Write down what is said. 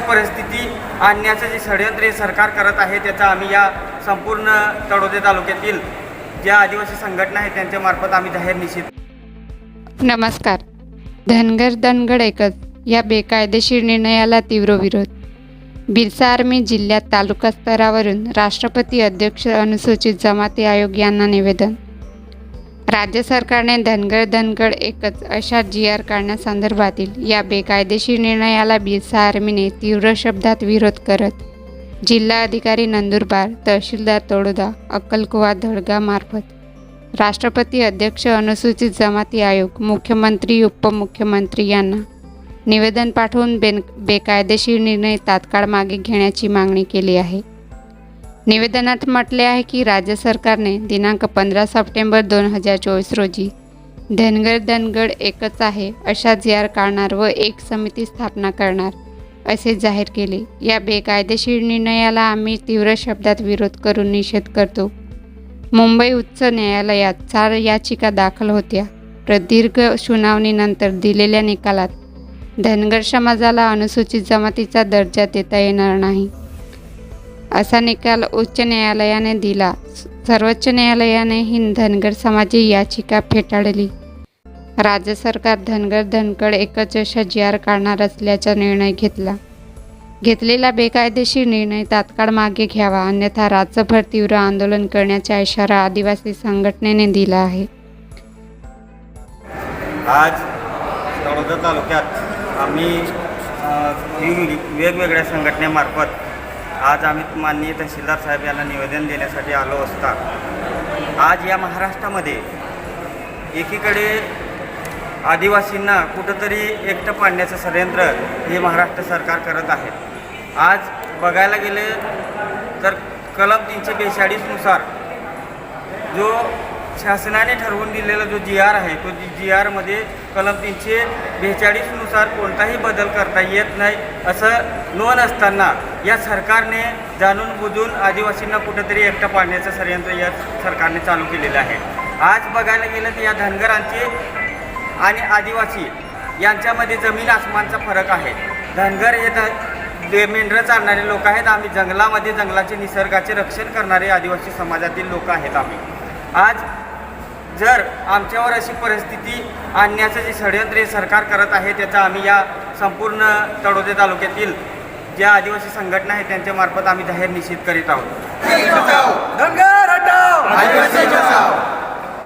परिस्थिती आणण्याचं जे षडयंत्र हे सरकार करत आहे त्याचा आम्ही या संपूर्ण तळोदे तालुक्यातील ज्या आदिवासी संघटना आहेत त्यांच्या मार्फत आम्ही जाहीर निषेध नमस्कार. धनगर धनगड एकच या बेकायदेशीर निर्णयाला तीव्र विरोध. बिरसा आर्मी जिल्ह्यात तालुका स्तरावरून राष्ट्रपती अध्यक्ष अनुसूचित जमाती आयोग यांना निवेदन. राज्य सरकारने धनगर धनगड एकच अशा जी आर काढण्यासंदर्भातील या बेकायदेशीर निर्णयाला बिरसा आर्मीने तीव्र शब्दात विरोध करत जिल्हा अधिकारी नंदुरबार तहसीलदार तळोदा अक्कलकुवा दळगामार्फत राष्ट्रपती अध्यक्ष अनुसूचित जमाती आयोग मुख्यमंत्री उपमुख्यमंत्री यांना निवेदन पाठवून बेन बेकायदेशीर निर्णय तात्काळ मागे घेण्याची मागणी केली आहे. निवेदनात म्हटले आहे की राज्य सरकारने दिनांक पंधरा सप्टेंबर दोन हजार चोवीस रोजी धनगर धनगड एकच आहे अशा जी काढणार व एक समिती स्थापना करणार असे जाहीर केले. या बेकायदेशीर निर्णयाला आम्ही तीव्र शब्दात विरोध करून निषेध करतो. मुंबई उच्च न्यायालयात चार याचिका दाखल होत्या. प्रदीर्घ सुनावणीनंतर दिलेल्या निकालात धनगर समाजाला अनुसूचित जमातीचा दर्जा देता येणार नाही. असा निकाल उच्च न्यायालयाने दिला. सर्वोच्च न्यायालयाने ही धनगर समाजी याचिका फेटाळली. राज्य सरकार धनगर धनकड एकच अशा जी आर काढणार असल्याचा निर्णय घेतला. घेतलेला बेकायदेशीर निर्णय तात्काळ मागे घ्यावा अन्यथा राज्यभर तीव्र आंदोलन करण्याचा इशारा आदिवासी संघटनेने दिला आहे. आज तळोदा तालुक्यात आम्ही वेगवेगळ्या संघटनेमार्फत आज आम्ही माननीय तहसीलदार साहेब यांना निवेदन देण्यासाठी आलो असता. आज या महाराष्ट्रामध्ये एकीकडे आदिवासींना कुठंतरी एकटं पाडण्याचं षडयंत्र हे महाराष्ट्र सरकार करत आहे. आज बघायला गेले तर कलम तीनशे बेचाळीसनुसार जो शासनाने ठरवून दिलेला जो जी आर आहे तो जी आरमध्ये कलम तीनशे बेचाळीसनुसार कोणताही बदल करता येत नाही असं नोंद असताना या सरकारने जाणून बुजून आदिवासींना कुठंतरी एकटं पाडण्याचं षडयंत्र या सरकारने चालू केलेलं आहे. आज बघायला गेलं तर या धनगरांचे आणि आदिवासी यांच्यामध्ये जमीन आसमानचा फरक आहे. धनगर हे ध जे मेंढरं चालणारे लोक आहेत. आम्ही जंगलामध्ये जंगलाचे निसर्गाचे रक्षण करणारे आदिवासी समाजातील लोक आहेत आम्ही. आज जर आमच्यावर अशी परिस्थिती आणण्याचं जे षडयंत्र सरकार करत आहे त्याचा आम्ही या संपूर्ण तडोदे तालुक्यातील ज्या आदिवासी संघटना आहेत त्यांच्यामार्फत आम्ही जाहीर निश्चित करीत आहोत.